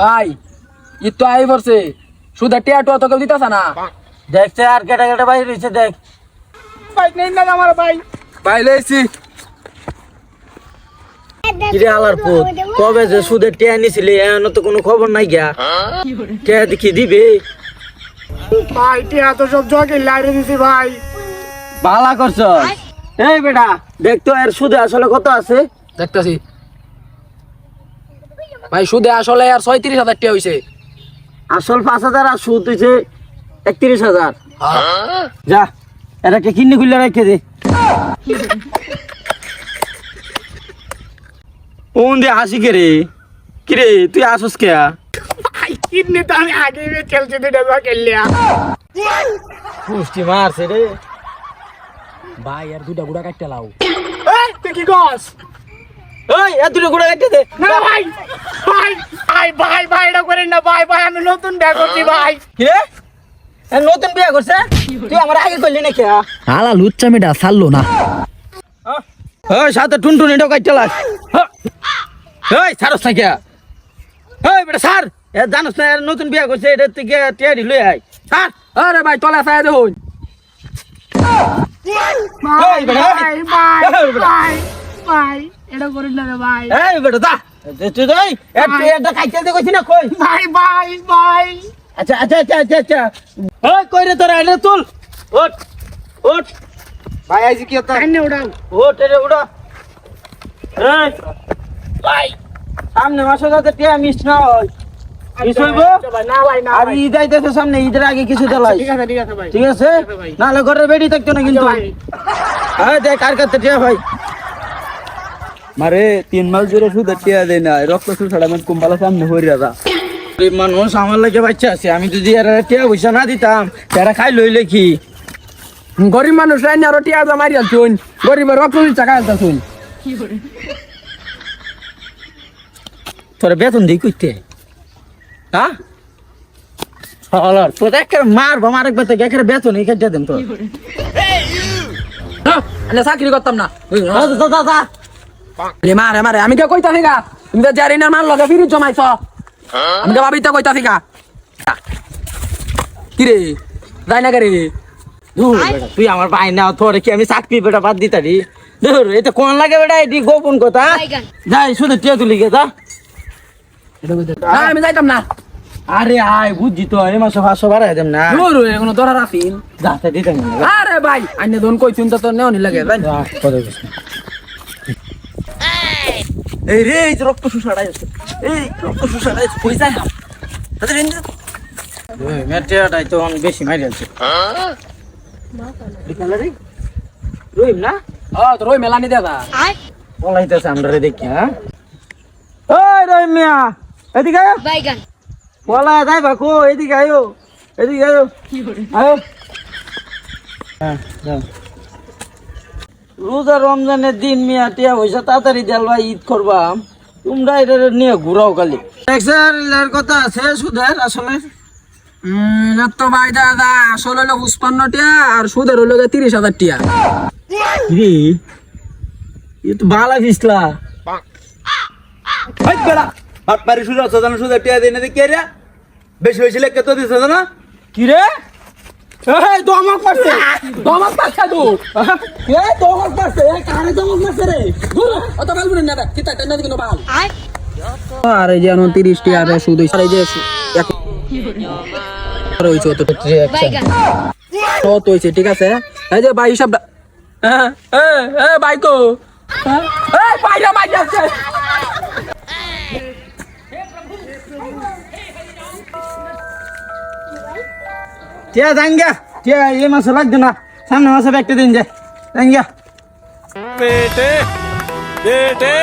ভাই ই তো আই পড়ছে। শুধু টিয়া টুয়া তো কেউ দিতেছে না? দেখছে আর কেটা কেটা বাইরে রয়েছে দেখ। ভাই নেই না আমার ভাই। ভাই লইছি। কিরে আলার পুত কবে যে সুদের টিয়া নিছিলি তো কোনো খবর নাই গিয়া। টিয়া দেখি দিবে? ভাই টিয়া তো সব জগে লাইরে দিছি ভাই। ভালা করছ এই বেটা দেখ তো এর সুদে আসলে কত আছে? দেখতাছি। ভাই সুদে আসলে আর ছয়ত্রিশ হাজার টিয়া হইছে। আসল পাঁচ হাজার আর সুদ হয়েছে একত্রিশ হাজার। যা এটাকে কিনে খুলে রেখে দে। ওন দে হাসি কে রে? কিরে তুই আসস কে? ভাই কিডনি তো আমি আগে খেলছি দুটা খেললিয়া পুষ্টি মারছে রে। ভাই আর দুটা গুড়া কাটতে লাও। তুই কি কস ওই দুটো গুড়া দে। না ভাই ভাই ভাই ভাই ভাই এটা করেন না ভাই ভাই আমি নতুন করছি ভাই। এ নতুন বিয়ে করছে? তুই আমার আগে করলি না কে আলা ছাড়লো না। ওই সাথে টুনটুন এটাও কাটতে লাগ। ওই সারস না কে? ওই বেটা স্যার এ জানোস না নতুন বিয়ে করছে এটা থেকে টিয়ারি লই আয়। স্যার আরে ভাই তলা দেখুন এই বেটা ভাই এটা করেন না রে ভাই। এই বেটা দা তুই তুই এটা কাটতে দে কইছিস না কই? ভাই ভাই ভাই। আচ্ছা আচ্ছা আচ্ছা আচ্ছা আচ্ছা। ওই কই রে তোরা এটা তুল। ওঠ ওঠ। ভাই আইজি কি হতো কান্নে উড়াও ওঠ রে উড়া। এই ভাই সামনে মাসে যাতে টিয়া মিস না হয়। আর সামনে ঈদের আগে কিছু দেলাই। ঠিক আছে ঠিক আছে ভাই। ঠিক নাহলে ঘরের বেডি থাকতো না কিন্তু। ভাই। হ্যাঁ দেখ কার কাছে টিয়া ভাই মারে তিন মাস ধরে শুধু টিয়া দেয় না রক্ত সুসাড়া মানে কুম্পালা সামনে হরি দাদা। গরিব মানুষ আমার লাগে বাচ্চা আছে আমি যদি এরা টিয়া পয়সা না দিতাম তারা খাই লইলে কি গরিব মানুষ রাইন আর টিয়া দা মারি আলছুন গরিবের রক্ত চাকা আলছুন তোরা বেতন দিই কইতে? হ্যাঁ? হলার তোর একের মারবো মার একবার থেকে একের বেতন এই কেটে দেন তো চাকরি করতাম না। মারে মারে আমি কে কইতা ফিকা তুমি তো জারিনার মান লগে ফিরি জমাইছ। আমি তো ভাবিতে কইতা ফিকা কি রে? যাই না রে? ধুর তুই আমার ভাই না তোরে কি আমি চাকরি বেটা বাদ দিতারি ধর এটা কোন লাগে বেটা এটি? গোপন কথা। যাই শুধু টিয়া তুলি গে যা। আমি যাইতাম না। আরে আয় বুঝছি তো এই মাসে পাঁচশো বাড়াই দেম না। দূর হয়ে কোনো দরার আছিন যাতে দিতাম আরে ভাই আইনে দোন কইছুন তো তোর নেওনি লাগে না। এই রে এই যে রক্ত সুসাড়াই আছে এই রক্ত সুসাড়াই আছে কই যায় হাম তাদের এনে মেটেটাই তো অনেক বেশি মারি আছে রহিম না? ও তোর ওই মেলানি দাদা। বলাইতেছে আমরা রে দেখি হ্যাঁ? ওই রহিম মিয়া এদিকে আয়। বাইগান। বলা যাই বাকু এদিকে আয়ো এদিকে আয়ো। আয়ো। হ্যাঁ যাও। রোজা রমজানের দিন মিয়া টিয়া পয়সা তাড়াতাড়ি দেলবা ঈদ করবাম তোমরা এটা নিয়ে ঘুরাও খালি। কথা আছে সুদের আসলে। উম তো ভাই দাদা আসলে হলো পুষ্পান্ন টিয়া আর সুদের হলো গিয়ে তিরিশ হাজার টিয়া। রে এ তো বালা ফিসলা। হাই বেড়া হাত আছে জানো টিয়া রে? বেশি বেশি লেগে তো দিছে না কি রে? এই দমক মারছে। দমক তো এই দমক মারছে। এই কারে দমক মারছে রে? অত বুঝেন না কিতা দিকে আর এই যে এখন তিরিশ টিয়া রে সুদ আর এই যে রয়েছে তো হয়েছে ঠিক আছে? এই যে ভাই হিসাবটা হ্যাঁ হ্যাঁ হ্যাঁ ভাই কো। হ্যাঁ? এই ভাইরা টিয়া দাঙ্গা, টিয়া, এই মাসে লাগবে না। সামনে মাসে একটা দিন যায়। দাঙ্গা। বেটে বেটে